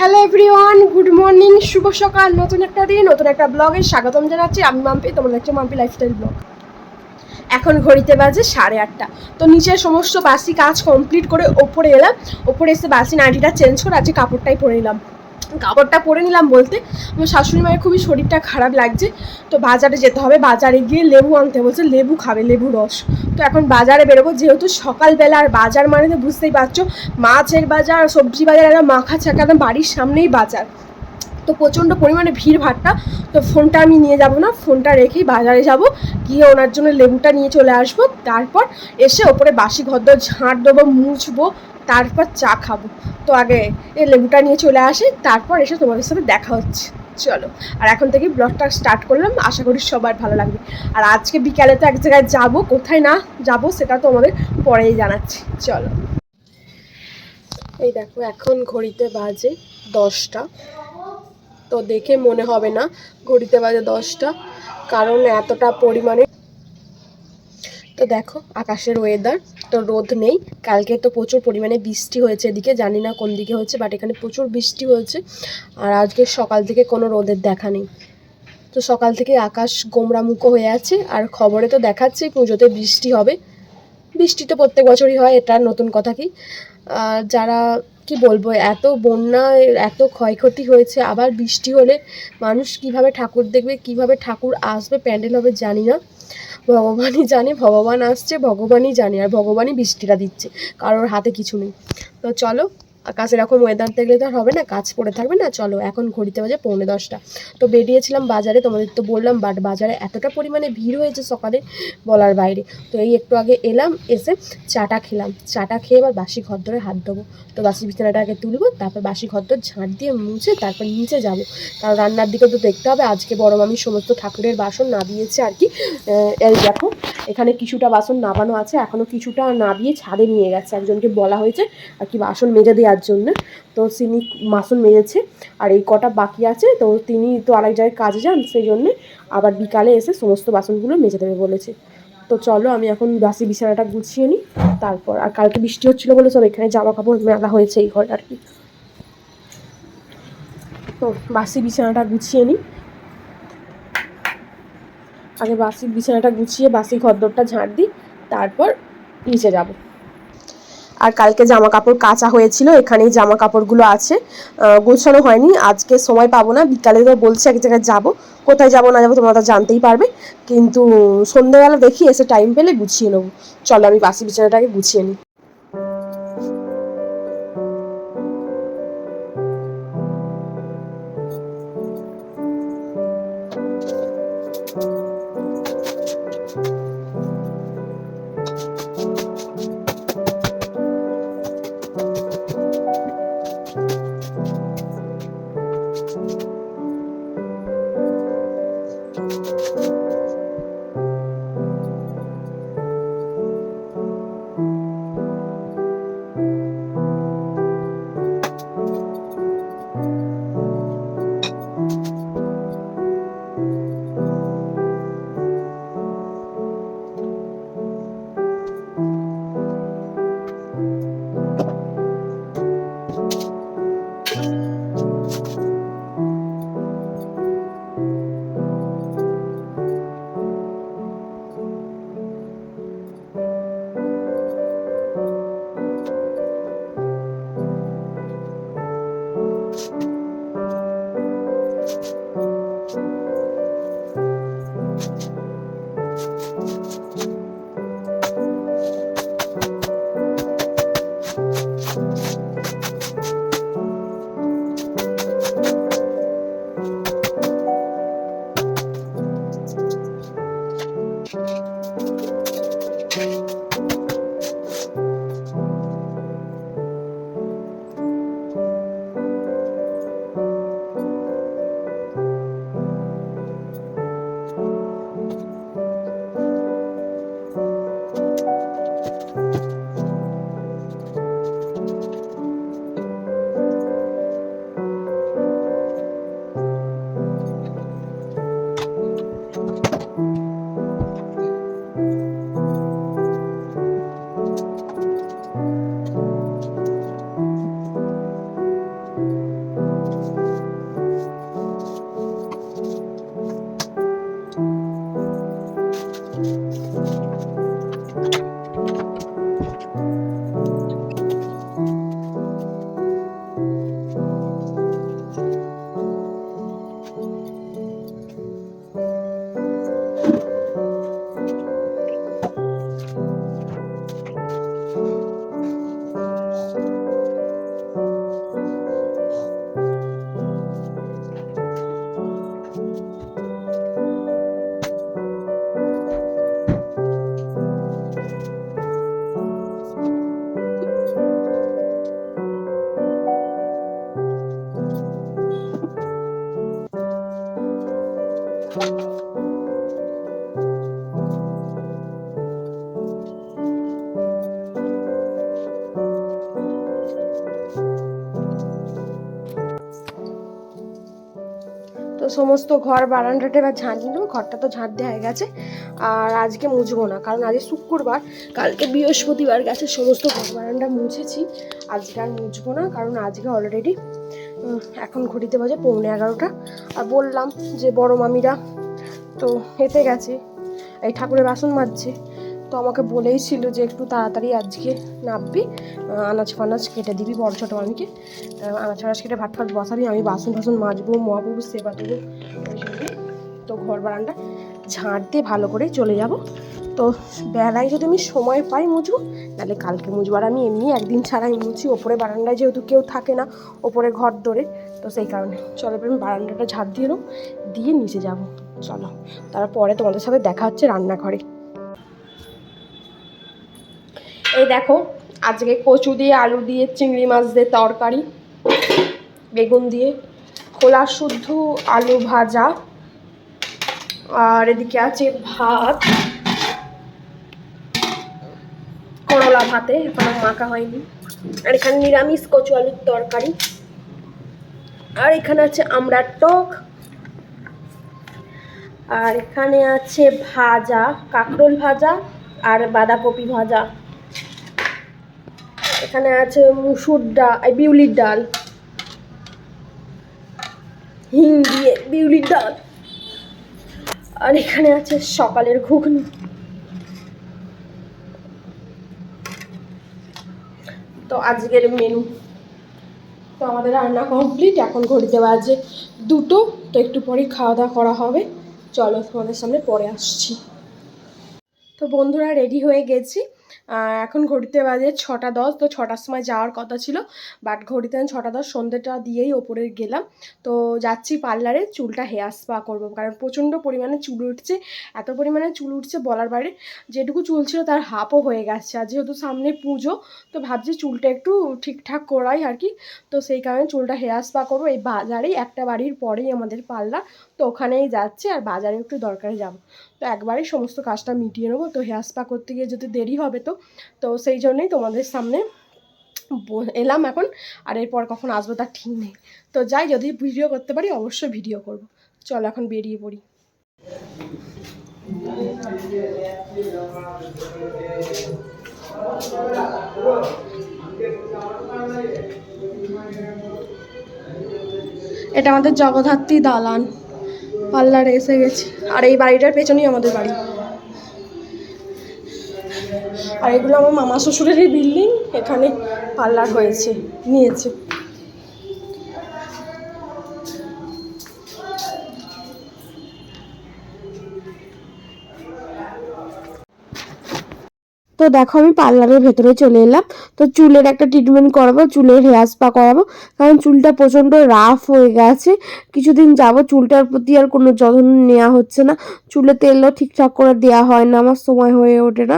Hello everyone good morning শুভ সকাল। নতুন একটা দিন নতুন একটা ব্লগে স্বাগতম জানাচ্ছি। আমি মাম্পি, তোমার দেখছ মাম্পি লাইফস্টাইল ব্লগ এখন ঘড়িতে বাজে সাড়ে আটটা। তো নিচের সমস্ত বাসি কাজ কমপ্লিট করে ওপরে এলাম। ওপরে এসে বাসি নাইটিটা চেঞ্জ করে আজকে কাপড়টাই পরে নিলাম কাপড়টা পরে নিলাম বলতে। আমার শাশুড়ি মায়ের খুবই শরীরটা খারাপ লাগছে। তো বাজারে যেতে হবে। বাজারে গিয়ে লেবু আনতে বলছে, লেবু খাবে, লেবু রস। তো এখন বাজারে বেরোবো। যেহেতু সকালবেলা আর বাজার মানে তো বুঝতেই পারছ, মাছের বাজার সবজি বাজার একদম মাখা ছাকা বাড়ির সামনেই বাজার। তো প্রচণ্ড পরিমাণে ভিড় ভাট্টা। তো ফোনটা আমি নিয়ে যাব না, ফোনটা রেখেই বাজারে যাব। গিয়ে ওনার জন্য লেবুটা নিয়ে চলে আসব। তারপর এসে ওপরে বাসি ঘরদর ঝাঁট দেবো, মুছবো, তারপর চা খাব। তো আগে এই লেবুটা নিয়ে চলে আসি, তারপর এসে তোমাদের সাথে দেখা হচ্ছে। চলো, আর এখন থেকে ব্লগটা স্টার্ট করলাম। আশা করি সবার ভালো লাগবে। আর আজকে বিকালে তো এক জায়গায় যাব, কোথায় না যাব সেটা তোমাদের পরেই জানাচ্ছি। চলো। এই দেখো, এখন ঘড়িতে বাজে দশটা। তো দেখে মনে হবে না, ঘড়িতে বাজে দশটা, কারণ এতটা পরিমাণে। তো দেখো, আকাশের ওয়েদার তো রোদ নেই, কালকে তো প্রচুর পরিমাণে বৃষ্টি হয়েছে এদিকে, জানি না কোন দিকে হয়েছে বাট এখানে প্রচুর বৃষ্টি হয়েছে, আর আজকে সকাল থেকে কোনো রোদের দেখা নেই। তো সকাল থেকে আকাশ গোমরামুখো হয়ে আছে, আর খবরে তো দেখাচ্ছে পুজোতে বৃষ্টি হবে। বৃষ্টি তো প্রত্যেক বছরই হয়, এটা নতুন কথা কি? যারা, কি বলব, এত বন্যা এত ক্ষয়ক্ষতি হয়েছে, আবার বৃষ্টি হলে মানুষ কীভাবে ঠাকুর দেখবে, কীভাবে ঠাকুর আসবে, প্যান্ডেল হবে জানি না। ভগবানই জানে, ভগবান আসছে, ভগবানই জানে, আর ভগবানই বৃষ্টিটা দিচ্ছে, কারোর হাতে কিছু নেই। তো চলো আকাশ এরকম ওয়েদার দেখলে তো হবে না, কাজ পড়ে থাকবে না, চলো এখন ঘড়িতে বাজে পৌনে দশটা। তো বেরিয়েছিলাম বাজারে, তোমাদের তো বললাম, বাট বাজারে এতটা পরিমাণে ভিড় হয়েছে সকালে বলার বাইরে। তো এই একটু আগে এলাম, এসে চাটা খেলাম। চাটা খেয়ে এবার বাসি ঘর ধরে হাত দেবো তো বাসি বিছানাটা আগে তুলবো, তারপর বাসি ঘর ধরে ঝাঁট দিয়ে মুছে তারপর নিচে যাব। কারণ রান্নার দিকে তো দেখতে হবে, আজকে বড় মামি সমস্ত ঠাকুরের বাসন নাবিয়েছে আর কি। এই দেখো, এখানে কিছুটা বাসন নাবানো আছে এখনও কিছুটা নাবিয়ে ছাদে নিয়ে গেছে। একজনকে বলা হয়েছে, আর কি বাসন মেজে দেওয়ার জন্য। তো তিনি বাসন মেজেছে আর এই কটা বাকি আছে, তো তিনি তো আরেক জায়গায় কাজে যান, সেই জন্যে আবার বিকালে এসে সমস্ত বাসনগুলো মেজে দেবে বলেছে। তো চলো, আমি এখন বাসি বিছানাটা গুছিয়ে নিই। তারপর, আর কালকে বৃষ্টি হচ্ছিল বলে সব এখানে জামা কাপড় মেলা হয়েছে এই ঘরে আর কি। তো বাসি বিছানাটা গুছিয়ে নিই। আগে বাসি বিছানাটা গুছিয়ে বাসি ঘরদোরটা ঝাঁট দিই, তারপর নিচে যাব। আর কালকে জামা কাপড় কাঁচা হয়েছিল, এখানেই জামা কাপড়গুলো আছে গোছানো হয়নি, আজকে সময় পাবো না। বিকালে তো বলছে এক জায়গায় যাব, কোথায় যাব না যাব তোমরা তো জানতেই পারবে। কিন্তু সন্ধ্যাবেলা দেখি এসে টাইম পেলে গুছিয়ে নেব। চলো আমি বাসি বিছানাটাকে গুছিয়ে নিই। সমস্ত ঘর বারান্দাটা এবার ঝাঁট দেবো ঘরটা তো ঝাঁট দেওয়া হয়ে গেছে। আর আজকে মুছবো না, কারণ আজকে শুক্রবার, কালকে বৃহস্পতিবার গেছে, সমস্ত ঘর বারান্দা মুছেছি। আজকে আর মুছবো না, কারণ আজকে অলরেডি এখন ঘড়িতে বাজে পৌনে এগারোটা। আর বললাম যে বড় মামিরা তো হেঁটে গেছে, এই ঠাকুরের বাসন মাজছে। তো আমাকে বলেই ছিল যে একটু তাড়াতাড়ি আজকে আহ, আনাজ ফানাজ কেটে দিবি বড় ছোটো মামিকে। আনাজ ফানাজ কেটে ভাত ফাট বসাবি আমি বাসন টাসন মাজবো মহাপ্রভু সেবা দেবো তো ঘর বারান্দা ঝাঁট দিয়ে ভালো করে চলে যাব। তো বেলায় যদি আমি সময় পাই মুছবো তাহলে কালকে মুছবো আর আমি এমনি একদিন ছাড়াই মুছি ওপরে বারান্দায় যেহেতু কেউ থাকে না ওপরে ঘর ধরে তো সেই কারণে। চলো আমি বারান্দাটা ঝাঁট দিয়ে দিয়ে নিচে যাব। চলো তারপরে তোমাদের সাথে দেখা হচ্ছে রান্নাঘরে। এই দেখো, আজকে কচু দিয়ে, আলু দিয়ে, চিংড়ি মাছ দিয়ে তরকারি, বেগুন দিয়ে। খোলা শুদ্ধ আলু ভাজা। আর এদিকে আছে ভাত। করলা ভাতে, এখনও মাখা হয়নি। আর এখানে নিরামিষ কচু আলুর তরকারি। আর এখানে আছে আমড়ার টক। আর এখানে আছে ভাজা, কাঁকরোল ভাজা আর বাঁধাকপি ভাজা। এখানে আছে মুসুর ডাল বিউলির ডাল। হিং দিয়ে বিউলির ডাল। আর এখানে আছে সকালের ঘুগনি। তো আজকের মেনু তো আমাদের রান্না কমপ্লিট এখন ঘড়িতে বাজে দুটো। তো একটু পরেই খাওয়া দাওয়া করা হবে। চলো তোমাদের সামনে পরে আসছি। তো বন্ধুরা রেডি হয়ে গেছি। এখন ঘড়িতে বাজে ছটা দশ, তো ছটার সময় যাওয়ার কথা ছিল। বাট ঘড়িতে আমি ছটা দশ সন্ধ্যেটা দিয়েই ওপরে গেলাম। তো যাচ্ছি পার্লারে, চুলটা হেয়ার স্পা করব। কারণ প্রচণ্ড পরিমাণে চুল উঠছে, এত পরিমাণে চুল উঠছে বলার বাইরে যেটুকু চুল ছিল তার হাফও হয়ে গেছে। আর যেহেতু সামনে পুজো, তো ভাবছি চুলটা একটু ঠিকঠাক করাই আর কি। তো সেই কারণে চুলটা হেয়ার স্পা করব। এই বাজারেই, একটা বাড়ির পরেই আমাদের পার্লার তো ওখানেই যাচ্ছি আর বাজারে একটু দরকারে যাব। তো একবারেই সমস্ত কাজটা মিটিয়ে নেব। তো হেয়ার স্পা করতে গিয়ে যদি দেরি হবে তো। তো সেই জন্যই তোমাদের সামনে এলাম এখন। আর এরপর কখন আসব তার ঠিক নেই। তো যাই, যদি ভিডিও করতে পারি অবশ্যই ভিডিও করব। চলো এখন বেরিয়ে পড়ি। এটা আমাদের জগদ্ধাত্রী দালান। পার্লারে এসে গেছি। আর এই বাড়িটার পেছনেই আমাদের বাড়ি। আর এগুলো আমার মামা শ্বশুরেরই বিল্ডিং এখানে পার্লার হয়েছে নিয়েছে। দেখো, আমি পার্লারের ভেতরে চলে এলাম। তো চুলের একটা ট্রিটমেন্ট করাবো, চুলের হেয়ার স্পা করাবো। কারণ চুলটা প্রচণ্ড রাফ হয়ে গেছে। কিছুদিন যাব চুলটার প্রতি আর কোনো যত্ন নেওয়া হচ্ছে না। চুলে তেলও ঠিকঠাক করে দেওয়া হয় না, আমার সময় হয়ে ওঠে না,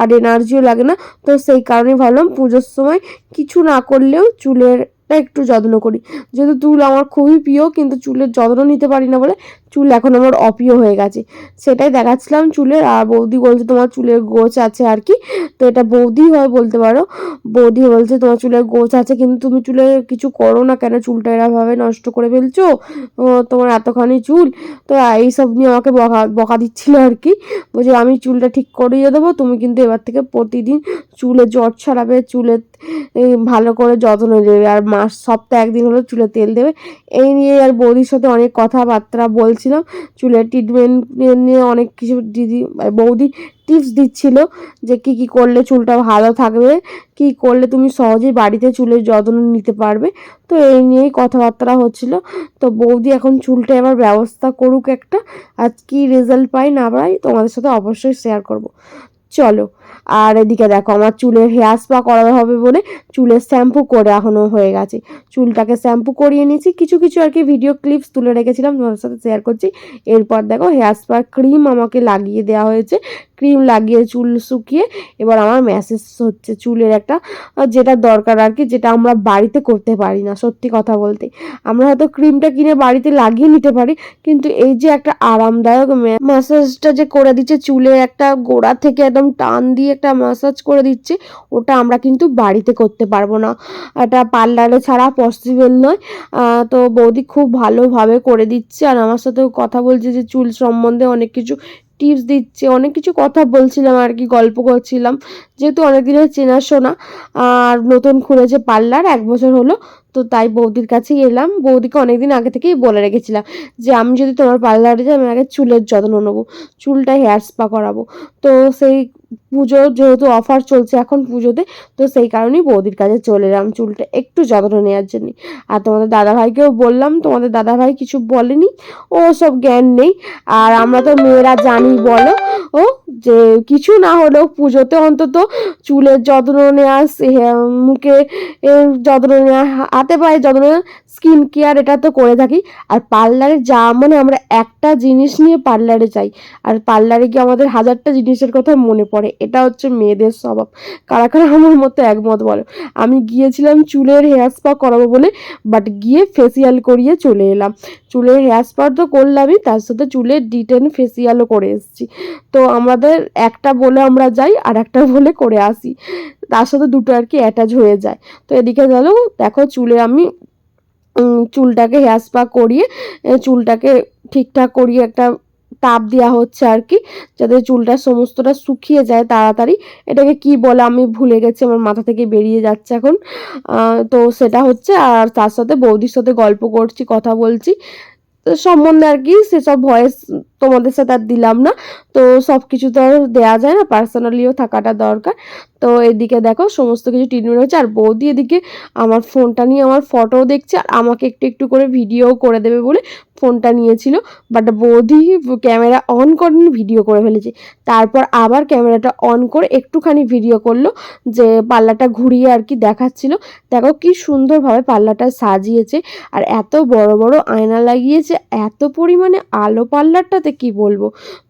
আর এনার্জিও লাগে না। তো সেই কারণে ভাবলাম পুজোর সময় কিছু না করলেও চুলের একটু যত্ন করি। যেহেতু চুল আমার খুবই প্রিয়, কিন্তু চুলের যত্ন নিতে পারি না বলে চুল এখন আমার অপ্রিয় হয়ে গেছে। সেটাই দেখাচ্ছিলাম চুলের আর বৌদি বলছে তোমার চুলের গোছ আছে আর কি। তো এটা বৌদি হয় বলতে পারো। বৌদি বলছে তোমার চুলের গোছ আছে, কিন্তু তুমি চুলে কিছু করো না কেন? চুলটা এরভাবে নষ্ট করে ফেলছো? তোমার এতখানি চুল। তো এইসব নিয়ে আমাকে বকা বকা দিচ্ছিল আর কি। বলছে, আমি চুলটা ঠিক করিয়ে দেবো, তুমি কিন্তু এবার থেকে প্রতিদিন চুলে জট ছাড়াবে, চুলে এই ভালো করে যত্ন নেবে। আর মাস সপ্তাহে একদিন হলো চুলে তেল দেবে। এই নিয়ে আর বৌদির সাথে অনেক কথাবার্তা বলছিলাম। চুলের ট্রিটমেন্ট নিয়ে অনেক কিছু দিদি, বৌদি টিপস দিচ্ছিল যে কি কি করলে চুলটা ভালো থাকবে, কি করলে তুমি সহজেই বাড়িতে চুলের যত্ন নিতে পারবে। তো এই নিয়েই কথাবার্তা হচ্ছিল। তো বৌদি এখন চুলটা এবার ব্যবস্থা করুক একটা। আজ কি রেজাল্ট পাই না পাই তোমাদের সাথে অবশ্যই শেয়ার করব। চলো। আর এদিকে দেখো, আমার চুলের হেয়ার স্পা করা হবে বলে চুলের শ্যাম্পু করে এখনও হয়ে গেছে। চুলটাকে শ্যাম্পু করিয়ে নিয়েছি। কিছু কিছু আর কি ভিডিও ক্লিপস তুলে রেখেছিলাম, তোমাদের সাথে শেয়ার করছি। এরপর দেখো, হেয়ার স্পা ক্রিম আমাকে লাগিয়ে দেওয়া হয়েছে। ক্রিম লাগিয়ে চুল শুকিয়ে এবার আমার ম্যাসেজ হচ্ছে চুলের একটা যেটা দরকার আর কি, যেটা আমরা বাড়িতে করতে পারি না, সত্যি কথা বলতে। আমরা হয়তো ক্রিমটা কিনে বাড়িতে লাগিয়ে নিতে পারি, কিন্তু এই যে একটা আরামদায়ক ম্যাসাজটা যে করে দিচ্ছে চুলে একটা গোড়া থেকে একদম টান দিয়ে একটা ম্যাসাজ করে দিচ্ছে, ওটা আমরা কিন্তু বাড়িতে করতে পারব না। এটা পার্লারে ছাড়া পসিবল নয়। তো বৌদি খুব ভালোভাবে করে দিচ্ছে, আর আমার সাথেও কথা বলছে যে চুল সম্বন্ধে অনেক কিছু টিপস দিচ্ছে, অনেক কিছু কথা বলছিলাম আর কি, গল্প করছিলাম। যেহেতু অনেক দিনের চেনাশোনা আর নতুন খুলেছে পার্লার, এক বছর হলো তো তাই বৌদির কাছেই এলাম। বৌদিকে অনেকদিন আগে থেকেই বলে রেখেছিলাম যে, আমি যদি তোমার পার্লারে যাই, আমি আগে চুলের যত্ন নেব, চুলটা হেয়ার স্পা করাবো। তো সেই পুজো যেহেতু অফার চলছে এখন পুজোতে, তো সেই কারণেই বৌদির কাছে চলে এলাম চুলটা একটু যত্ন নেওয়ার জন্য। আর তোমাদের দাদাভাইকেও বললাম, তোমাদের দাদাভাই কিছু বলেনি, ও সব জ্ঞান নেই। আর আমরা তো মেয়েরা জানি, বলো। ও যে কিছু না হলেও পুজোতে অন্তত চুলের যত্ন নেওয়া মুখে যত্ন নেওয়া হাতে পায়ে যত্ন স্কিন কেয়ার এটা তো করে থাকি। আর পার্লারে যা মানে আমরা একটা জিনিস নিয়ে পার্লারে যাই। আর পার্লারে গিয়ে আমাদের হাজারটা জিনিসের কথা মনে পড়ে। এটা হচ্ছে মেয়েদের স্বভাব। কারা কারা আমার মতো একমত বলো? আমি গিয়েছিলাম চুলের হেয়ার স্পা করাবো বলে বাট গিয়ে ফেসিয়াল করিয়ে চলে এলাম। চুলের হেয়ার স্পা তো করলামই, তার সাথে চুলের ডিটেন ফেসিয়ালও করে এসেছি। তো আমাদের একটা বলে আমরা যাই, আর একটা বলে করে আসি। তার সাথে দুটো আর কি অ্যাটাচ হয়ে যায়। তো এদিকে গেল দেখো চুলে আমি চুলটাকে হেয়ার স্পা করিয়ে চুলটাকে ঠিকঠাক করিয়ে একটা তাপ দেওয়া হচ্ছে আর কি, যাতে চুলটা সমস্তটা শুকিয়ে যায় তাড়াতাড়ি। এটাকে কি বলে আমি ভুলে গেছি, আমার মাথা থেকে বেরিয়ে যাচ্ছে এখন। তো সেটা হচ্ছে, আর তার সাথে বৌদির সাথে গল্প করছি, কথা বলছি। সম্বন্ধে আর কি, সেসব ভয়েস তোমাদের সাথে আর দিলাম না। তো সব কিছু তো আর দেওয়া যায় না পার্সোনালিও থাকাটা দরকার। তো এদিকে দেখো, সমস্ত কিছু ট্রিটমেন্ট হচ্ছে, আর বৌদি এদিকে আমার ফোনটা নিয়ে আমার ফটো দেখছে, আর আমাকে একটু একটু করে ভিডিও করে দেবে বলে ফোনটা নিয়েছিল। বাট বৌদি ক্যামেরা অন করেনি ভিডিও করে ফেলেছে। তারপর আবার ক্যামেরাটা অন করে একটুখানি ভিডিও করল, যে পাল্লাটা ঘুরিয়ে আর কি দেখাচ্ছিল। দেখো কি সুন্দরভাবে পাল্লাটা সাজিয়েছে, আর এত বড় বড় আয়না লাগিয়েছে এত পরিমাণে আলো পার্লারটাতে কি বলব?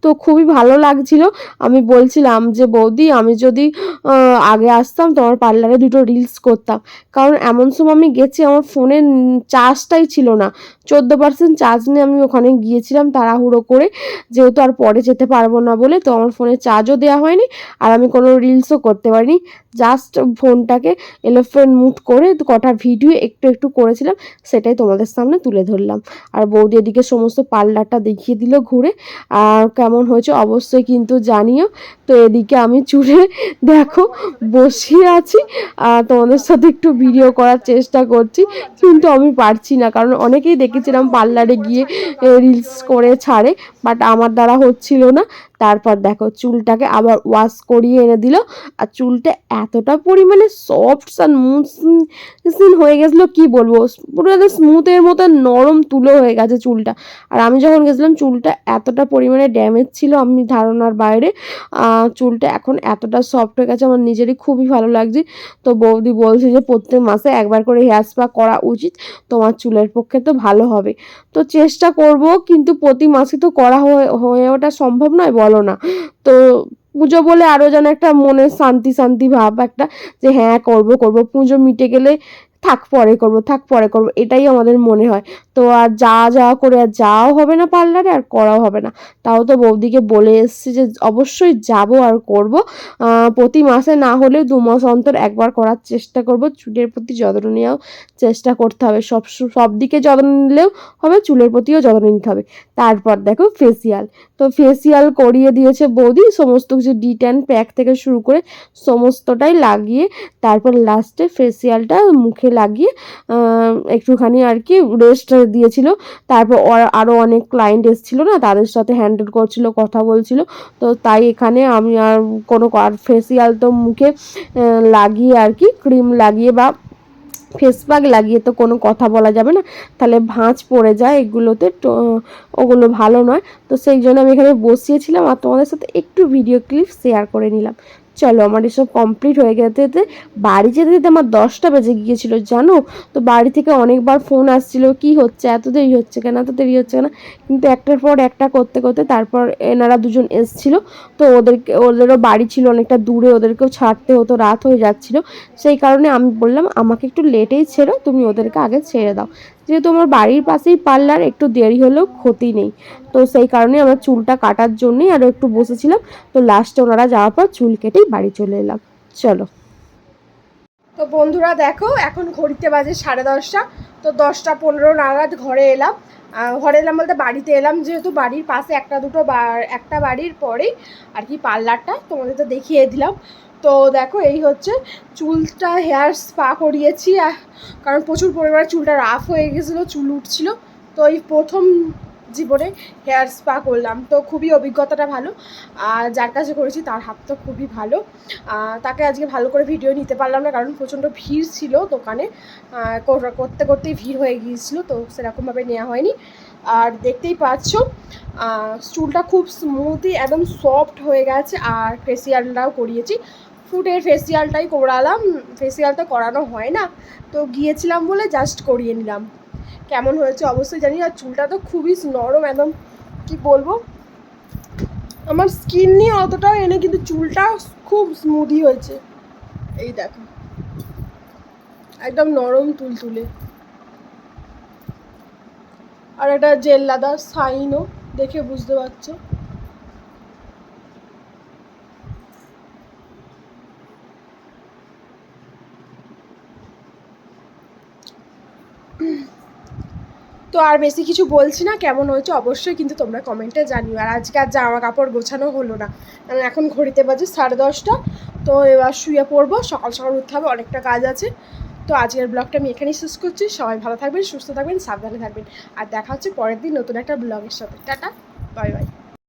তো খুবই ভালো লাগছিল। আমি বলছিলাম যে, বৌদি, আমি যদি আগে আসতাম তোমার পার্লারে দুটো রিলস করতাম। কারণ এমন সময় আমি গেছি, আমার ফোনের চার্জটাই ছিল না। চোদ্দ পার্সেন্ট চার্জ নিয়ে আমি ওখানে গিয়েছিলাম তাড়াহুড়ো করে। যেহেতু আর পরে যেতে পারব না বলে, তো আমার ফোনে চার্জও দেওয়া হয়নি আর আমি কোনো রিলসও করতে পারিনি। জাস্ট ফোনটাকে এলোফ্রেন্ট মুট করে কটা ভিডিও একটু একটু করেছিলাম, সেটাই তোমাদের সামনে তুলে ধরলাম। আর বৌদি এদিকে সমস্ত পার্লারটা দেখিয়ে দিল ঘুরে। আর কেমন হয়েছে অবশ্যই কিন্তু জানিও। তো এদিকে আমি চুলে, দেখো বসিয়ে আছি। আর তোমাদের সাথে একটু ভিডিও করার চেষ্টা করছি। কিন্তু আমি পারছি না, কারণ অনেকেই দেখেছিলাম পার্লারে গিয়ে রিলস করে ছাড়ে বাট আমার দ্বারা হচ্ছিল না। তারপর দেখো, চুলটাকে আবার ওয়াশ করিয়ে এনে দিল। আর চুলটা এতটা পরিমাণে সফট আর মুসিন হয়ে গেছিল, কি বলব? পুরো স্মুথের মতো নরম তুলো হয়ে গেছে চুলটা। আর আমি যখন গেছিলাম, চুলটা এতটা পরিমাণে ড্যামেজ ছিল আমি ধারণার বাইরে চুলটা এখন এতটা সফট হয়ে গেছে, আমার নিজেরই খুবই ভালো লাগছে। তো বৌদি বলছে যে, প্রত্যেক মাসে একবার করে হেয়ার স্পা করা উচিত, তোমার চুলের পক্ষে তো ভালো হবে। তো চেষ্টা করব, কিন্তু প্রতি মাসে তো করা হয়ে ওঠা সম্ভব নয়, বলো না। তো পুজো বলে আরও যেন একটা মনে শান্তি শান্তি ভাব একটা যে হ্যাঁ করব করব। পুজো মিটে গেলে থাক পরে করব, থাক পরে করব, এটাই আমাদের মনে হয়। তো আর যা যা করে আর যাও হবে না পার্লারে, আর করাও হবে না। তাও তো বৌদিকে বলে এসছি যে অবশ্যই যাব আর করব। প্রতি মাসে না হলে দু মাস অন্তর একবার করার চেষ্টা করব। চুলের প্রতি যত্ন নেওয়াও চেষ্টা করতে হবে। সব সব দিকে যত্ন নিলেও হবে, চুলের প্রতিও যত্ন নিতে হবে। তারপর দেখো ফেসিয়াল তো ফেসিয়াল করিয়ে দিয়েছে বৌদি। সমস্ত কিছু ডিটেন প্যাক থেকে শুরু করে সমস্তটাই লাগিয়ে তারপর লাস্টে ফেসিয়ালটা মুখে লাগিয়ে একটুখানি আর কি রেস্ট দিয়েছিল। তারপর আরও অনেক ক্লায়েন্ট এসেছিল না, তাদের সাথে হ্যান্ডেল করছিল, কথা বলছিল। তো তাই এখানে আমি আর কোনো আর ফেসিয়াল তো মুখে লাগিয়ে আর কি ক্রিম লাগিয়ে বা ফেস প্যাক লাগিয়ে তো কোনো কথা বলা যাবে না। তাহলে ভাঁজ পড়ে যায় এগুলোতে ওগুলো ভালো নয়। তো সেই জন্য আমি এখানে বসিয়েছিলাম আর তোমাদের সাথে একটু ভিডিও ক্লিপ শেয়ার করে নিলাম। চলো আমার এসব কমপ্লিট হয়ে যেতে যেতে বাড়ি যেতে যেতে আমার দশটা বেজে গিয়েছিল, জানো? তো বাড়ি থেকে অনেকবার ফোন আসছিল, কি হচ্ছে? এত দেরি হচ্ছে কেন? এত দেরি হচ্ছে কেন? কিন্তু একটার পর একটা করতে করতে তারপর এনারা দুজন এসছিল, তো ওদেরকে, ওদেরও বাড়ি ছিল অনেকটা দূরে, ওদেরকেও ছাড়তে হতো, রাত হয়ে যাচ্ছিল। সেই কারণে আমি বললাম, আমাকে একটু লেটেই ছেড়ো, তুমি ওদেরকে আগে ছেড়ে দাও। যেহেতু আমার বাড়ির পাশেই পার্লার, একটু দেরি হলেও ক্ষতি নেই। তো সেই কারণে আমার চুলটা কাটার জন্যই আরও একটু বসেছিলাম। তো লাস্টে ওনারা যাওয়ার পর চুল কেটেই বাড়ি চলে এলাম। চলো। তো বন্ধুরা দেখো, এখন ঘড়িতে বাজে সাড়ে দশটা। তো দশটা পনেরো নাগাদ ঘরে এলাম। ঘরে এলাম বলতে বাড়িতে এলাম, যেহেতু বাড়ির পাশে একটা দুটো বার একটা বাড়ির পরেই আর কি পার্লারটা, তোমাদের তো দেখিয়ে দিলাম। তো দেখো, এই হচ্ছে চুলটা হেয়ার স্পা করিয়েছি। কারণ প্রচুর পরিমাণে চুলটা রাফ হয়ে গেছিল, চুল উঠছিল। তো এই প্রথম জীবনে হেয়ার স্পা করলাম। তো খুবই অভিজ্ঞতাটা ভালো। আর যার কাছে করেছি তার হাত তো খুবই ভালো। তাকে আজকে ভালো করে ভিডিও নিতে পারলাম না, কারণ প্রচণ্ড ভিড় ছিল দোকানে। করতে করতেই ভিড় হয়ে গিয়েছিল, তো সেরকমভাবে নেওয়া হয়নি। আর দেখতেই পাচ্ছ চুলটা খুব স্মুথই একদম সফট হয়ে গেছে। আর ফেসিয়ালটাও করিয়েছি। ফুটের ফেসিয়ালটাই করালাম ফেসিয়াল তো করানো হয় না। তো গিয়েছিলাম বলে জাস্ট করিয়ে নিলাম। কেমন হয়েছে অবশ্যই জানি আর চুলটা তো খুবই নরম একদম, কি বলব? আমার স্কিন নিয়ে অতটাও এনে কিন্তু চুলটা খুব স্মুদি হয়েছে। এই দেখো। একদম নরম তুল তুলে। আর এটা জেল লাদা সাইনও দেখে বুঝতে পারছ। তো আর বেশি কিছু বলছি না, কেমন হয়েছে অবশ্যই কিন্তু তোমরা কমেন্টে জানিও। আর আজকে আর জামা কাপড় গোছানো হলো না। কারণ এখন ঘড়িতে বাজে সাড়ে দশটা। তো এবার শুয়ে পড়ব, সকাল সকাল উঠতে হবে, অনেকটা কাজ আছে। তো আজকের ব্লগটা আমি এখানেই শেষ করছি। সবাই ভালো থাকবেন, সুস্থ থাকবেন, সাবধানে থাকবেন। আর দেখা হচ্ছে পরের দিন নতুন একটা ব্লগের সাথে। Tata bye bye